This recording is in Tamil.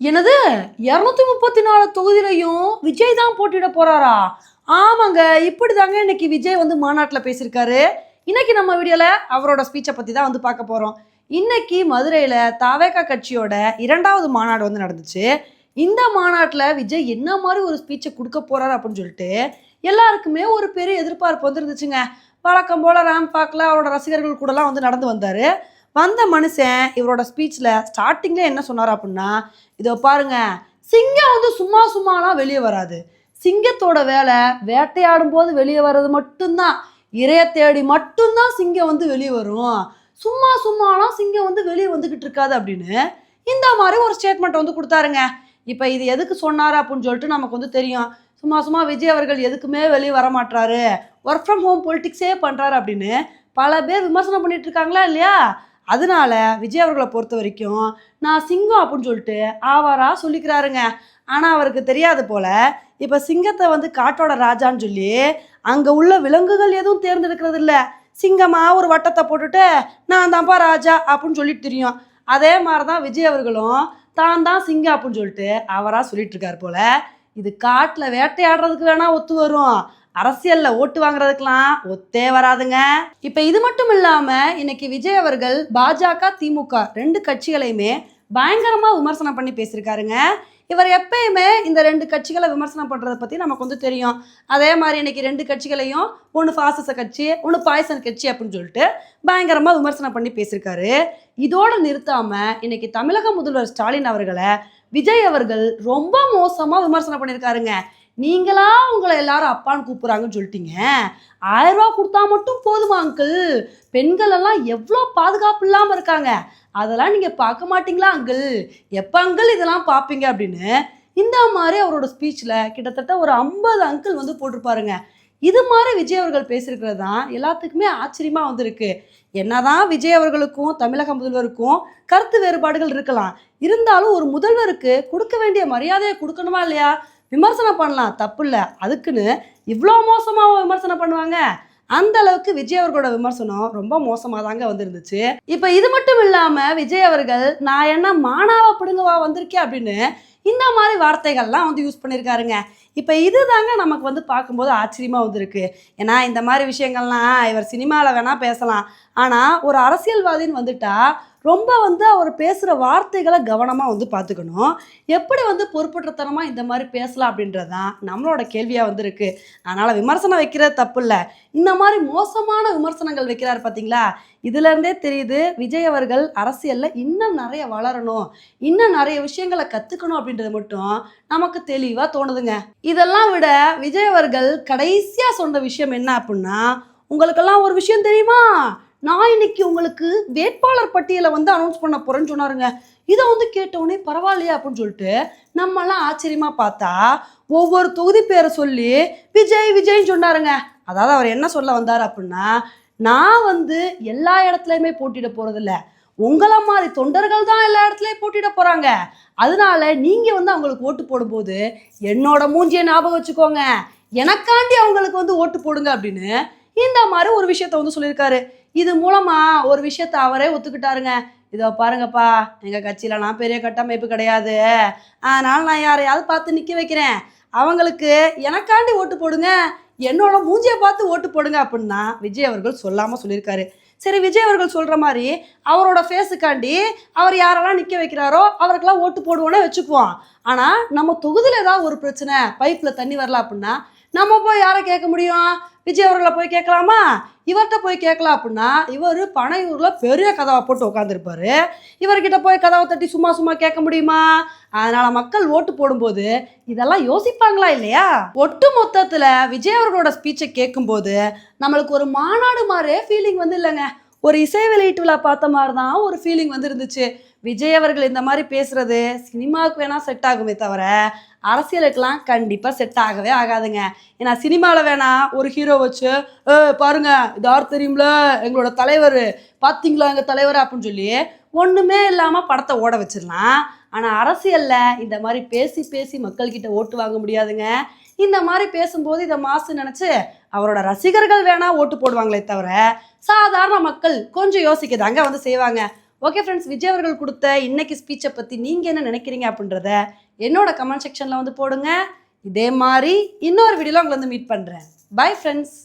என்னது? இரநூத்தி முப்பத்தி நாலு தொகுதியிலையும் விஜய் தான் போட்டியிட போறாரா? ஆமாங்க இப்படி தாங்க இன்னைக்கு விஜய் வந்து மாநாட்டில் பேசியிருக்காரு. இன்னைக்கு நம்ம வீடியோவில் அவரோட ஸ்பீச்சை பற்றி தான் வந்து பார்க்க போகிறோம் இன்னைக்கு மதுரையில் தாவேகா கட்சியோட இரண்டாவது மாநாடு வந்து நடந்துச்சு. இந்த மாநாட்டில் விஜய் என்ன மாதிரி ஒரு ஸ்பீச்சை கொடுக்க போறாரு அப்படின்னு சொல்லிட்டு எல்லாருக்குமே ஒரு பெரிய எதிர்பார்ப்பு வந்துருந்துச்சுங்க. வழக்கம் போல் ராம் பாக்கில் அவரோட ரசிகர்கள் கூடலாம் வந்து நடந்து வந்தார். வந்த மனுஷன் இவரோட ஸ்பீச்சில் ஸ்டார்டிங்கில் என்ன சொன்னார் அப்படின்னா இதோ பாருங்க சிங்கம் வந்து சும்மா சும்மாலாம் வெளியே வராது. சிங்கத்தோட வேலை வேட்டையாடும் போது வெளியே வர்றது மட்டும்தான். இரைய தேடி மட்டும்தான் சிங்கம் வந்து வெளியே வரும். சும்மா சும்மாலாம் சிங்கம் வந்து வெளியே வந்துக்கிட்டு இருக்காது அப்படின்னு இந்த மாதிரி ஒரு ஸ்டேட்மெண்ட் வந்து கொடுத்தாருங்க. இப்போ இது எதுக்கு சொன்னார் அப்படின்னு சொல்லிட்டு நமக்கு வந்து தெரியும். சும்மா சும்மா விஜய் அவர்கள் எதுக்குமே வெளியே வர மாட்டாரு ஒர்க் ஃப்ரம் ஹோம் பொலிட்டிக்ஸே பண்ணுறாரு அப்படின்னு பல பேர் விமர்சனம் பண்ணிட்டு இருக்காங்களா இல்லையா? அதனால விஜய் அவர்களை பொறுத்த வரைக்கும் நான் சிங்கம் அப்படின்னு சொல்லிட்டு ஆவாரா சொல்லிக்கிறாருங்க. ஆனால் அவருக்கு தெரியாது போல இப்போ சிங்கத்தை வந்து காட்டோட ராஜான்னு சொல்லி அங்கே உள்ள விலங்குகள் எதுவும் தேர்ந்தெடுக்கிறது இல்லை. சிங்கமாக ஒரு வட்டத்தை போட்டுட்டு நான் தான்ப்பா ராஜா அப்படின்னு சொல்லிட்டு தெரியும். அதே மாதிரி தான் விஜய் அவர்களும் தான் தான் சிங்கம் அப்படின்னு சொல்லிட்டு அவராக சொல்லிட்டு இருக்காரு போல. இது காட்டில் வேட்டையாடுறதுக்கு வேணால் ஒத்து வரும். அரசியல்ல ஓட்டு வாங்குறதுக்கெல்லாம் ஒத்தே வராதுங்க. இப்ப இது மட்டும் இல்லாம இன்னைக்கு விஜய் அவர்கள் பாஜக திமுக ரெண்டு கட்சிகளையுமே பயங்கரமா விமர்சனம் பண்ணி பேசியிருக்காருங்க. இவர் எப்பயுமே இந்த ரெண்டு கட்சிகளை விமர்சனம் பண்ணுறதை பற்றி நமக்கு வந்து தெரியும். அதே மாதிரி இன்னைக்கு ரெண்டு கட்சிகளையும் ஒன்று ஃபாசிச கட்சி ஒன்று பாய்சன் கட்சி அப்படின்னு சொல்லிட்டு பயங்கரமாக விமர்சனம் பண்ணி பேசியிருக்காரு. இதோடு நிறுத்தாமல் இன்னைக்கு தமிழக முதல்வர் ஸ்டாலின் அவர்களை விஜய் அவர்கள் ரொம்ப மோசமாக விமர்சனம் பண்ணியிருக்காருங்க. நீங்களா உங்களை எல்லாரும் அப்பான்னு கூப்பிட்றாங்கன்னு சொல்லிட்டீங்க. ஆயிரம் ரூபா கொடுத்தா மட்டும் போதுமா அங்கிள் பெண்கள் எல்லாம் எவ்வளோ பாதுகாப்பு இல்லாமல் இருக்காங்க. அதெல்லாம் நீங்கள் பார்க்க மாட்டீங்களா அங்கிள் எப்போ அங்கிள் இதெல்லாம் பார்ப்பீங்க அப்படின்னு இந்த மாதிரி அவரோட ஸ்பீச்சில் கிட்டத்தட்ட ஒரு ஐம்பது அங்கிள் வந்து போட்டிருப்பாருங்க. இது மாதிரி விஜய் அவர்கள் பேசியிருக்கிறது தான் எல்லாத்துக்குமே ஆச்சரியமாக வந்திருக்கு. என்னதான் விஜய் அவர்களுக்கும் தமிழக முதல்வருக்கும் கருத்து வேறுபாடுகள் இருக்கலாம். இருந்தாலும் ஒரு முதல்வருக்கு கொடுக்க வேண்டிய மரியாதையை கொடுக்கணுமா இல்லையா? விமர்சனம் பண்ணலாம் தப்பு இல்லை அதுக்குன்னு இவ்வளோ மோசமாக விமர்சனம் பண்ணுவாங்க. அந்த அளவுக்கு விஜய் அவர்களோட விமர்சனம் ரொம்ப மோசமாக தாங்க வந்திருந்துச்சு. இப்போ இது மட்டும் இல்லாமல் விஜய் அவர்கள் நான் என்ன மானாவா பிடுங்கவா வந்திருக்கேன் அப்படின்னு இந்த மாதிரி வார்த்தைகள்லாம் வந்து யூஸ் பண்ணியிருக்காருங்க இப்போ இது தாங்க நமக்கு வந்து பார்க்கும்போது ஆச்சரியமாக வந்திருக்கு. ஏன்னா இந்த மாதிரி விஷயங்கள்லாம் இவர் சினிமாவில் வேணால் பேசலாம். ஆனால் ஒரு அரசியல்வாதின்னு வந்துட்டா ரொம்ப வந்து அவர் பேசுகிற வார்த்தைகளை கவனமாக வந்து பார்த்துக்கணும். எப்படி வந்து பொறுப்பற்றத்தனமாக இந்த மாதிரி பேசலாம் அப்படின்றது தான் நம்மளோட கேள்வியாக வந்திருக்கு. அதனால் விமர்சனம் வைக்கிறது தப்பு இல்லை இந்த மாதிரி மோசமான விமர்சனங்கள் வைக்கிறார் பார்த்தீங்களா இதுலேருந்தே தெரியுது விஜய் அவர்கள் அரசியலில் இன்னும் நிறைய வளரணும். இன்னும் நிறைய விஷயங்களை கற்றுக்கணும் அப்படின்றது மட்டும் நமக்கு தெளிவாக தோணுதுங்க. இதெல்லாம் விட விஜய் அவர்கள் கடைசியாக சொன்ன விஷயம் என்ன அப்படின்னா உங்களுக்கெல்லாம் ஒரு விஷயம் தெரியுமா? நான் இன்னைக்கு உங்களுக்கு வேட்பாளர் பட்டியலை வந்து அனௌன்ஸ் பண்ண போறேன்னு சொன்னாருங்க. இதை வந்து கேட்டவுடனே பரவாயில்லையா அப்படின்னு சொல்லிட்டு நம்மலாம் ஆச்சரியமா பார்த்தா ஒவ்வொரு தொகுதி பேரை சொல்லி விஜய் விஜய்ன்னு சொன்னாருங்க. அதாவது அவர் என்ன சொல்ல வந்தார் அப்படின்னா நான் வந்து எல்லா இடத்துலையுமே போட்டிட போறதில்ல. உங்களை மாதிரி தொண்டர்கள் தான் எல்லா இடத்துலையும் போட்டிட போறாங்க. அதனால நீங்க வந்து அவங்களுக்கு ஓட்டு போடும்போது என்னோட மூஞ்சியை ஞாபகம் வச்சுக்கோங்க. எனக்காண்டி அவங்களுக்கு வந்து ஓட்டு போடுங்க அப்படின்னு இந்த மாதிரி ஒரு விஷயத்த வந்து சொல்லியிருக்காரு. இது மூலமா ஒரு விஷயத்த அவரே ஒத்துக்கிட்டாருங்க. இதோ பாருங்கப்பா எங்கள் கட்சியில நான் பெரிய கட்டமைப்பு கிடையாது. அதனால நான் யாரையாவது பார்த்து நிற்க வைக்கிறேன். அவங்களுக்கு எனக்காண்டி ஓட்டு போடுங்க. என்னோட மூஞ்சியை பார்த்து ஓட்டு போடுங்க அப்படின்னா விஜய் அவர்கள் சொல்லாம சொல்லியிருக்காரு. சரி விஜய் அவர்கள் சொல்ற மாதிரி அவரோட ஃபேஸுக்காண்டி அவர் யாரெல்லாம் நிற்க வைக்கிறாரோ அவருக்கெல்லாம் ஓட்டு போடுவோன்னே வச்சுக்குவோம். ஆனால் நம்ம தொகுதியில் ஏதாவது ஒரு பிரச்சனை பைப்பில் தண்ணி வரல அப்படின்னா நம்ம போய் யாரை கேட்க முடியும்? விஜய் அவர்களை போய் கேட்கலாமா இவர்கிட்ட போய் கேட்கலாம் அப்படின்னா இவர் பனையூரில் பெரிய கதவை போட்டு உட்காந்துருப்பாரு இவர்கிட்ட போய் கதவை தட்டி சும்மா சும்மா கேட்க முடியுமா? அதனால் மக்கள் ஓட்டு போடும்போது இதெல்லாம் யோசிப்பாங்களா இல்லையா? ஒட்டு மொத்தத்தில் விஜய் அவர்களோட ஸ்பீச்சை கேட்கும்போது நம்மளுக்கு ஒரு மாநாடு மாதிரியே ஃபீலிங் வந்து இல்லைங்க. ஒரு இசை வெளியீட்டு விழா பார்த்த மாதிரி தான் ஒரு ஃபீலிங் வந்து இருந்துச்சு. விஜய் அவர்கள் இந்த மாதிரி பேசுறது சினிமாவுக்கு வேணா செட் ஆகுமே தவிர அரசியலுக்கெல்லாம் கண்டிப்பாக செட் ஆகவே ஆகாதுங்க. ஏன்னா சினிமாவில் வேணா ஒரு ஹீரோ வச்சு பாருங்க இது யார் தெரியும்ல? எங்களோட தலைவர். பார்த்தீங்களா எங்கள் தலைவர்? அப்படின்னு சொல்லி ஒன்றுமே இல்லாமல் படத்தை ஓட வச்சிடலாம். ஆனால் அரசியலில் இந்த மாதிரி பேசி பேசி மக்கள்கிட்ட ஓட்டு வாங்க முடியாதுங்க. இந்த மாதிரி பேசும்போது இதை மாசு நினச்சி அவரோட ரசிகர்கள் வேணா ஓட்டு போடுவாங்களே தவிர சாதாரண மக்கள் கொஞ்சம் யோசிக்கதாங்க வந்து செய்வாங்க. ஓகே ஃப்ரெண்ட்ஸ் விஜய் அவர்கள் கொடுத்த இன்னைக்கு ஸ்பீச்சை பற்றி நீங்கள் என்ன நினைக்கிறீங்க அப்படின்றத என்னோட கமெண்ட் செக்ஷனில் வந்து போடுங்க. இதே மாதிரி இன்னொரு வீடியோவில் உங்களை வந்து மீட் பண்ணுறேன் பை ஃப்ரெண்ட்ஸ்